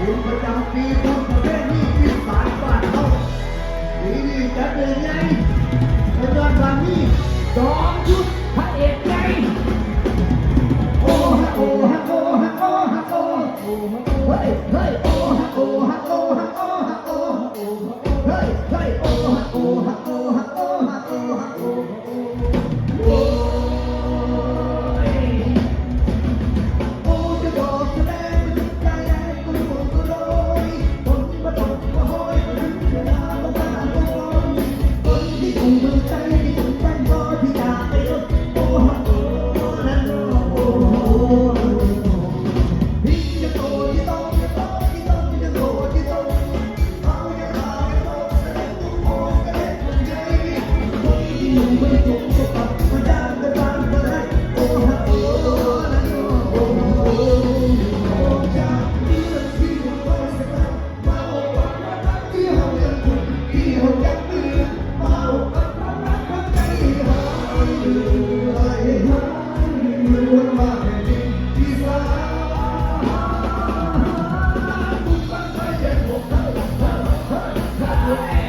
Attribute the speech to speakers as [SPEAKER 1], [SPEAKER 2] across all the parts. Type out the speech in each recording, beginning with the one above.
[SPEAKER 1] บุญประจำปีของประเทศนี้ที่สายบ้านเขาปีนี้จะเป็นไงกระยอนวันนี้
[SPEAKER 2] จอมยุทธพระเอกใหญ่
[SPEAKER 1] โอ้ฮะโอ้ฮะโอ้ฮะโอ้ฮะโอ้เฮ้ยเฮ้ยโอ้ฮะโอ้ฮะโอ้ฮะโอ้ฮะโอ้เฮ้ยเฮ้ยโอ้ฮะโอ้ฮะโอ้ฮะ Obrigado.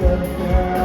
[SPEAKER 1] Yeah.